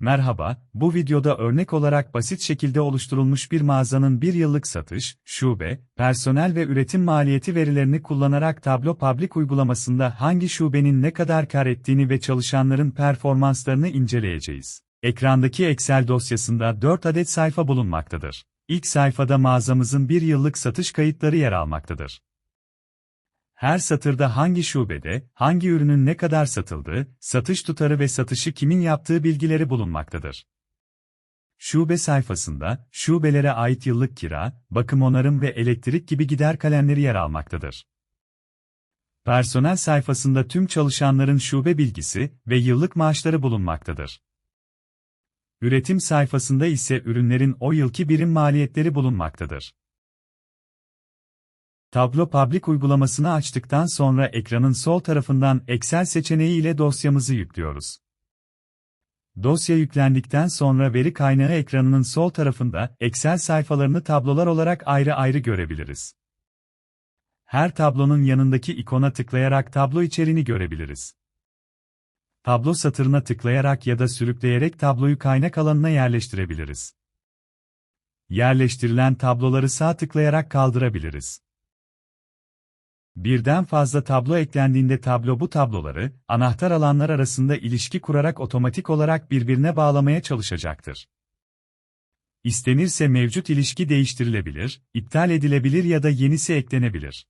Merhaba, bu videoda örnek olarak basit şekilde oluşturulmuş bir mağazanın bir yıllık satış, şube, personel ve üretim maliyeti verilerini kullanarak Tableau Public uygulamasında hangi şubenin ne kadar kar ettiğini ve çalışanların performanslarını inceleyeceğiz. Ekrandaki Excel dosyasında 4 adet sayfa bulunmaktadır. İlk sayfada mağazamızın bir yıllık satış kayıtları yer almaktadır. Her satırda hangi şubede, hangi ürünün ne kadar satıldığı, satış tutarı ve satışı kimin yaptığı bilgileri bulunmaktadır. Şube sayfasında, şubelere ait yıllık kira, bakım onarım ve elektrik gibi gider kalemleri yer almaktadır. Personel sayfasında tüm çalışanların şube bilgisi ve yıllık maaşları bulunmaktadır. Üretim sayfasında ise ürünlerin o yılki birim maliyetleri bulunmaktadır. Tableau Public uygulamasını açtıktan sonra ekranın sol tarafından Excel seçeneği ile dosyamızı yüklüyoruz. Dosya yüklendikten sonra veri kaynağı ekranının sol tarafında Excel sayfalarını tablolar olarak ayrı ayrı görebiliriz. Her tablonun yanındaki ikona tıklayarak tablo içeriğini görebiliriz. Tablo satırına tıklayarak ya da sürükleyerek tabloyu kaynak alanına yerleştirebiliriz. Yerleştirilen tabloları sağ tıklayarak kaldırabiliriz. Birden fazla tablo eklendiğinde tablo bu tabloları, anahtar alanlar arasında ilişki kurarak otomatik olarak birbirine bağlamaya çalışacaktır. İstenirse mevcut ilişki değiştirilebilir, iptal edilebilir ya da yenisi eklenebilir.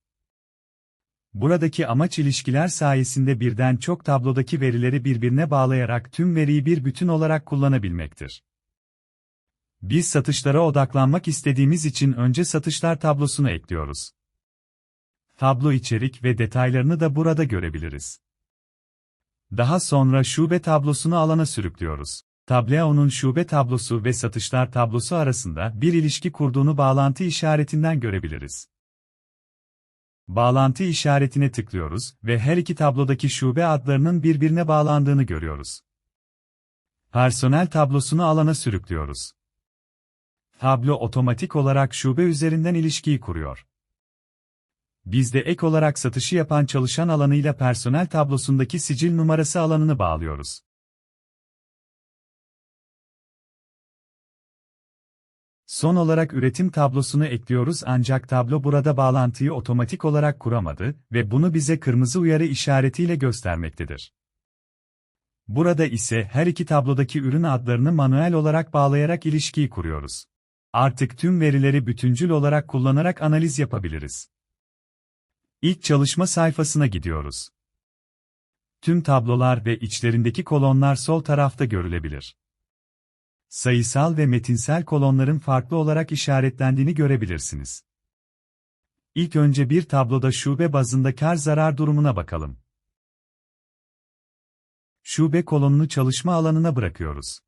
Buradaki amaç ilişkiler sayesinde birden çok tablodaki verileri birbirine bağlayarak tüm veriyi bir bütün olarak kullanabilmektir. Biz satışlara odaklanmak istediğimiz için önce satışlar tablosunu ekliyoruz tablo içerik ve detaylarını da burada görebiliriz. Daha sonra şube tablosunu alana sürüklüyoruz. Tableau'nun şube tablosu ve satışlar tablosu arasında bir ilişki kurduğunu bağlantı işaretinden görebiliriz. Bağlantı işaretine tıklıyoruz ve her iki tablodaki şube adlarının birbirine bağlandığını görüyoruz. Personel tablosunu alana sürüklüyoruz. Tablo otomatik olarak şube üzerinden ilişkiyi kuruyor. Biz de ek olarak satışı yapan çalışan alanıyla personel tablosundaki sicil numarası alanını bağlıyoruz. Son olarak üretim tablosunu ekliyoruz ancak tablo burada bağlantıyı otomatik olarak kuramadı ve bunu bize kırmızı uyarı işaretiyle göstermektedir. Burada ise her iki tablodaki ürün adlarını manuel olarak bağlayarak ilişkiyi kuruyoruz. Artık tüm verileri bütüncül olarak kullanarak analiz yapabiliriz. İlk çalışma sayfasına gidiyoruz. Tüm tablolar ve içlerindeki kolonlar sol tarafta görülebilir. Sayısal ve metinsel kolonların farklı olarak işaretlendiğini görebilirsiniz. İlk önce bir tabloda şube bazında kar zarar durumuna bakalım. Şube kolonunu çalışma alanına bırakıyoruz.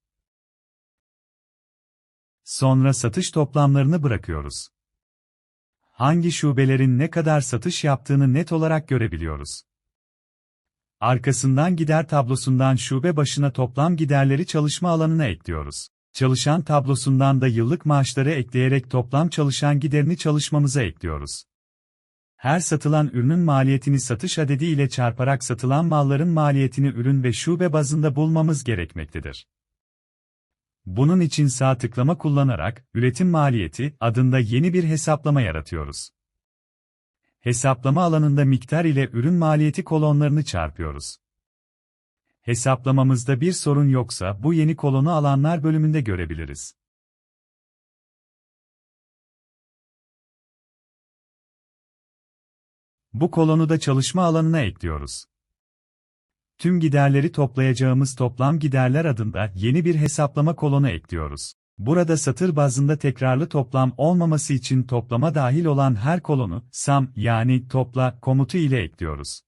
Sonra satış toplamlarını bırakıyoruz hangi şubelerin ne kadar satış yaptığını net olarak görebiliyoruz. Arkasından gider tablosundan şube başına toplam giderleri çalışma alanına ekliyoruz. Çalışan tablosundan da yıllık maaşları ekleyerek toplam çalışan giderini çalışmamıza ekliyoruz. Her satılan ürünün maliyetini satış adedi ile çarparak satılan malların maliyetini ürün ve şube bazında bulmamız gerekmektedir. Bunun için sağ tıklama kullanarak, üretim maliyeti adında yeni bir hesaplama yaratıyoruz. Hesaplama alanında miktar ile ürün maliyeti kolonlarını çarpıyoruz. Hesaplamamızda bir sorun yoksa bu yeni kolonu alanlar bölümünde görebiliriz. Bu kolonu da çalışma alanına ekliyoruz tüm giderleri toplayacağımız toplam giderler adında yeni bir hesaplama kolonu ekliyoruz. Burada satır bazında tekrarlı toplam olmaması için toplama dahil olan her kolonu, sum yani topla komutu ile ekliyoruz.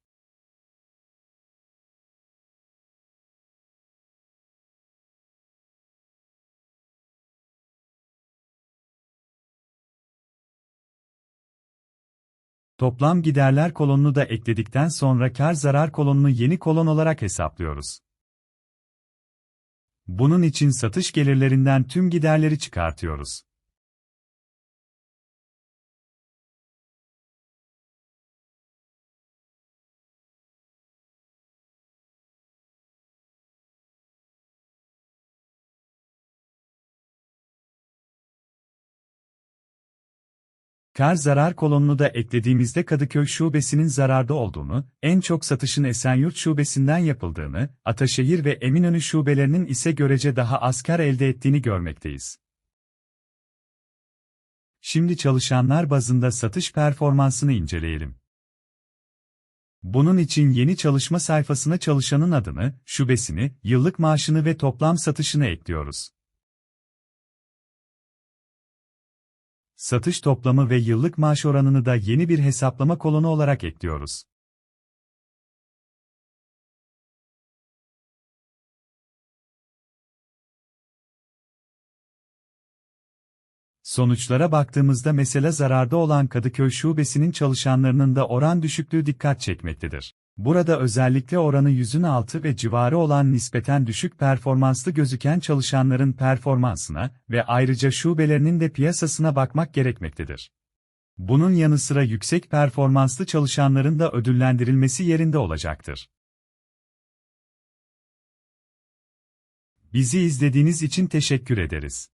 Toplam giderler kolonunu da ekledikten sonra kar zarar kolonunu yeni kolon olarak hesaplıyoruz. Bunun için satış gelirlerinden tüm giderleri çıkartıyoruz. Kar zarar kolonunu da eklediğimizde Kadıköy şubesinin zararda olduğunu, en çok satışın Esenyurt şubesinden yapıldığını, Ataşehir ve Eminönü şubelerinin ise görece daha az kar elde ettiğini görmekteyiz. Şimdi çalışanlar bazında satış performansını inceleyelim. Bunun için yeni çalışma sayfasına çalışanın adını, şubesini, yıllık maaşını ve toplam satışını ekliyoruz. Satış toplamı ve yıllık maaş oranını da yeni bir hesaplama kolonu olarak ekliyoruz. Sonuçlara baktığımızda mesela zararda olan Kadıköy şubesinin çalışanlarının da oran düşüklüğü dikkat çekmektedir. Burada özellikle oranı yüzün altı ve civarı olan nispeten düşük performanslı gözüken çalışanların performansına ve ayrıca şubelerinin de piyasasına bakmak gerekmektedir. Bunun yanı sıra yüksek performanslı çalışanların da ödüllendirilmesi yerinde olacaktır. Bizi izlediğiniz için teşekkür ederiz.